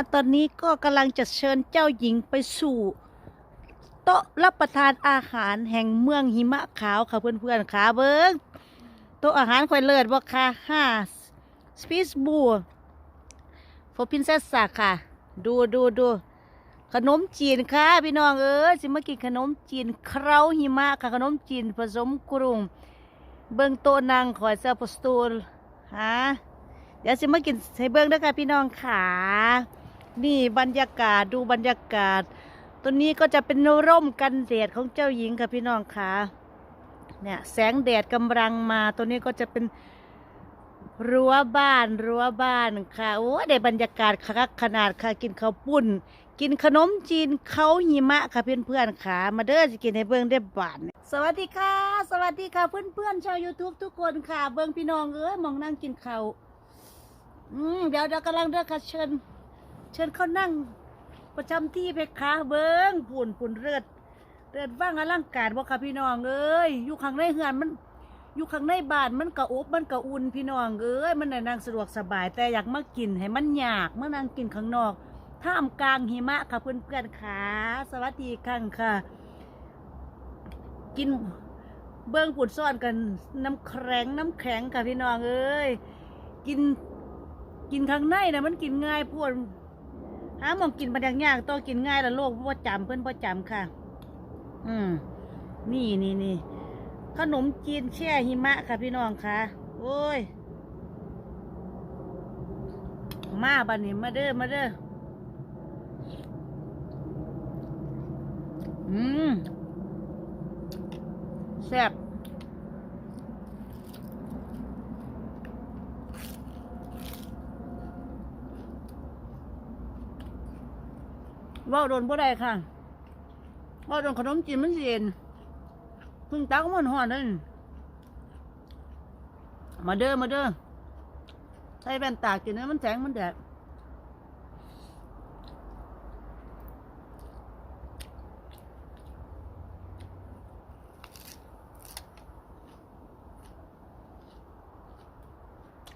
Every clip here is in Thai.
อันตอนนี้ก็กำลังจะเชิญเจ้าหญิงไปสู่ โต๊ะรับประทานอาหารแห่งเมืองหิมะขาวค่ะเพื่อนๆค่ะเบิ้งโต๊ะอาหารค่อยเลิศบ่ค่ะห้าสปีสบัวฟพินเซสซ่ค่ะ ดูดูดูขนมจีนค่ะพี่น้องเออสิมากินขนมจีนเคราหิมะค่ะขนมจีนผสมกรุงเบิ้งโตนางขอยเซอร์โปสตูลฮะเดี๋ยวสิมากินให้เบิ้งด้วยค่ะพี่น้องค่ะ นี่บรรยากาศดูบรรยากาศ ตัวนี้ก็จะเป็นร่มกันแดดของเจ้าหญิงค่ะพี่น้องค่ะเนี่ยแสงแดดกำลังมาตัวนี้ก็จะเป็นรั้วบ้านรั้วบ้านค่ะโอ้ได้บรรยากาศคักขนาดค่ะกินข้าวปุ้น กินขนมจีนเขาหิมะค่ะเพื่อนๆค่ะ มาเด้อจะกินให้เบิ้งได้บานสวัสดีค่ะ สวัสดีค่ะเพื่อนๆชาว YouTube ทุกคนค่ะ เบิ้งพี่น้องเอ้ยมองนั่งกินข้าวอืมเดี๋ยวเดี๋ยวกำลังเด้อค่ะเชิญ เชิญเขานั่งประจำที่เพคะเบิ้งปุ่นปุ่นเลือดเลือดว่างอลังการบ่ค่ะพี่น้องเอ้ยอยู่ข้างในเฮือนมัน อยู่ข้างในบ้านมันกระอบมันกระอุ่นพี่น้องเอ้ยมันน่ะนางสะดวกสบายแต่อยากมากินให้มันอยากเมื่อนางกินข้างนอกท่ามกลางหิมะค่ะเพื่อนเพื่อนขาสวัสดีคันค่ะ กินเบิ้งปุ่นซ่อนกันน้ำแข็งน้ำแข็งค่ะพี่น้องเอ้ยกินกินข้างในนะมันกินง่ายพวน หาหมองกินบันดังยากต้องกินง่ายละโลกพ่อจำเพื่อนพ่อจำค่ะ อืมนี่นี่นี่ขนมจีนแช่หิมะค่ะพี่น้องค่ะ โอ้ย มาบันนี้มาเด้อมาเด้ออืมแซ่บ เว่าโดนบ่ได้ค่ะเว่าโดนขนมจีนมันเย็นพึ่งตักมันหอนนั่นมาเด้อมาเด้อใส่แว่นตากินนะมันแสงมันแดด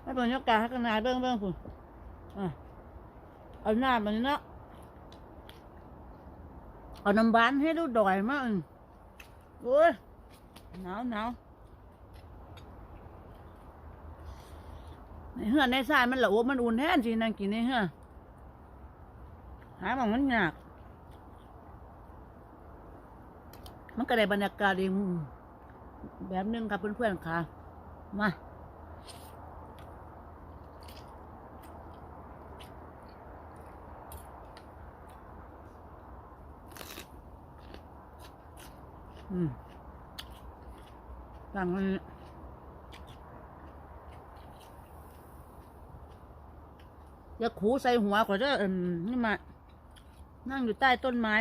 ให้เป็รยากาศให้กันนายเบิ้งเบิ้งคุณเอาหน้ามันเนาะ เอาน้ำหวานให้ลูกดอยมาโอ้ยหนาวหนาวในเฮือในทรายมันละอ้มันอุ่นแท้จริงนางกินในเฮือหายของมันยากมันก็ได้บรรยากาศดีแบบนึงค่ะเพื่อนๆค่ะ มา อืมสั่งมันอย่าขูใส่หัวขอเด้อนี่มา นั่งอยู่ใต้ต้นไม้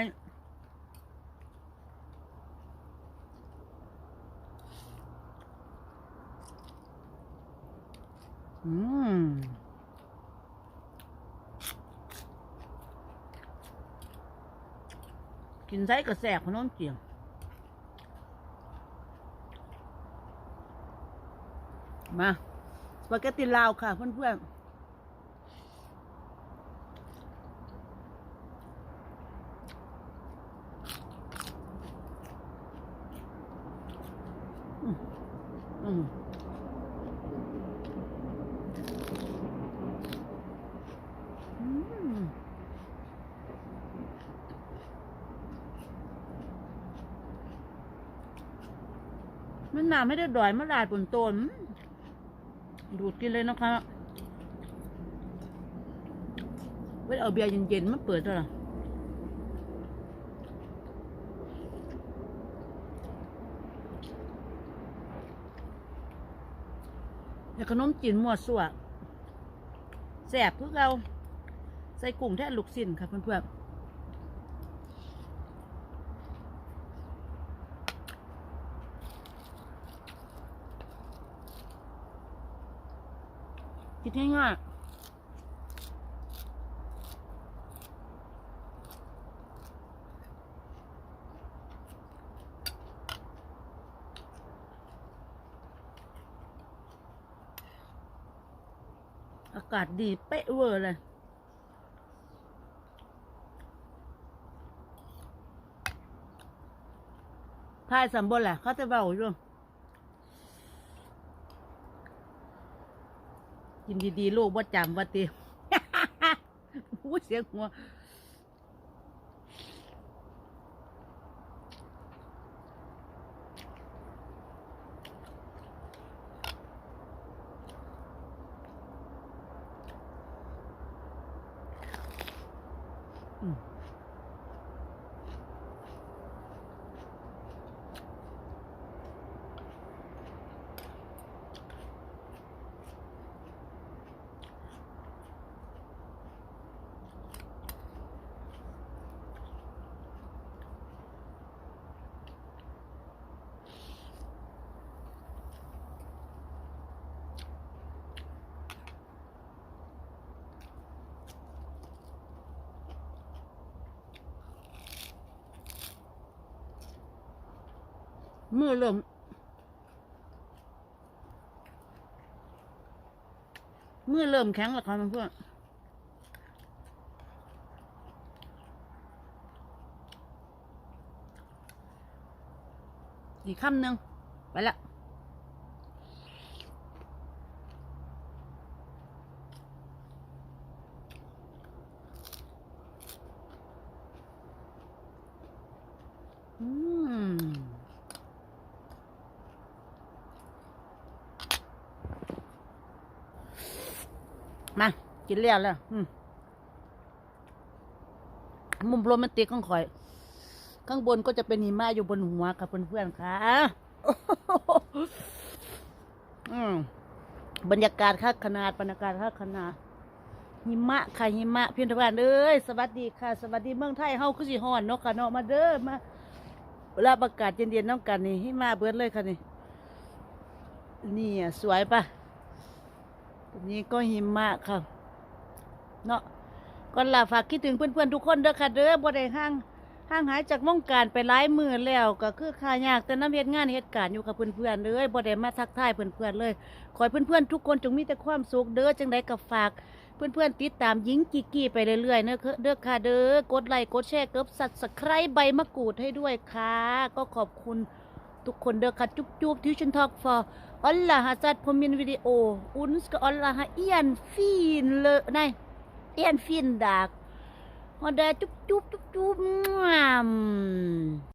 อืมกินไส้กระแสกขนมเจียง มาสปาเกตตีลาวค่ะเพื่อนๆอืมมันนาไม่ได้ดอยมาลายปุ่นตน ดูดกินเลยนะคะเวลาเอาเบียร์เย็นๆมาเปิดแล้วล่ะแต่ขนมจีนหมวดสัวแสบคือเราใส่กลุ่มแท่ลูกสินค่ะเพื่อนๆ กินง่ายอากาศดีเป๊ะเวอร์เลย พายสัมบนแหละเขาจะเบาอยู่ กินดีๆลูกว่าจำว่าตีอู้เสียงหัว มือเริ่มมือเริ่มแข็งแล้วครับเพื่อนอีกคำหนึ่งไปละอืม มากินแล้วแล้วมุมโรแมนติกของข่อย ข้างบนก็จะเป็นหิมะอยู่บนหัวค่ะเพื่อนๆค่ะบรรยากาศค่าขนาดบรรยากาศค่าขนาดหิมะค่ะหิมะเพื่อนทุกท่านเอ้ยสวัสดีค่ะ สวัสดีเมืองไทยเฮาคือสิฮ้อนเนาะค่ะเนาะมาเด้อมาเวลาประกาศเย็นๆน้ำกันนี่หิมะเบิดเลยค่ะนี่นี่อะสวยปะ นี่ก็หิมะค่ะ เนาะก่อนลาฝากคิดถึงเพื่อนๆทุกคนเด้อค่ะเด้อบ่ได้ห่างห่างหายจากวงการไปหลายมือแล้ว ก็คือค่ายากแต่น้ำเฮ็ดงานเฮ็ดการอยู่กับเพื่อนๆเลยบ่ได้มาทักทายเพื่อนๆเลย ขอให้เพื่อนๆทุกคนจงมีแต่ความสุขเด้อจังไดก็ฝากเพื่อนๆติดตามหญิงกิกกี้ไปเรื่อยๆเด้อเด้อค่ะเด้อกดไลค์กดแชร์กดสับสไคร์ใบมะกรูดให้ด้วยค่ะ ก็ขอบคุณ ทุกคนเด้อค่ะ จุ๊บจุ๊บทิวชันทอกฟอร์อัลลาฮะซัดพมินวิดีโอ อุนสกอัลลาฮะเอียนฟีนเลยนายเอียนฟีนดากฮอดาจุ๊บจุ๊บจุ๊บจุ๊บ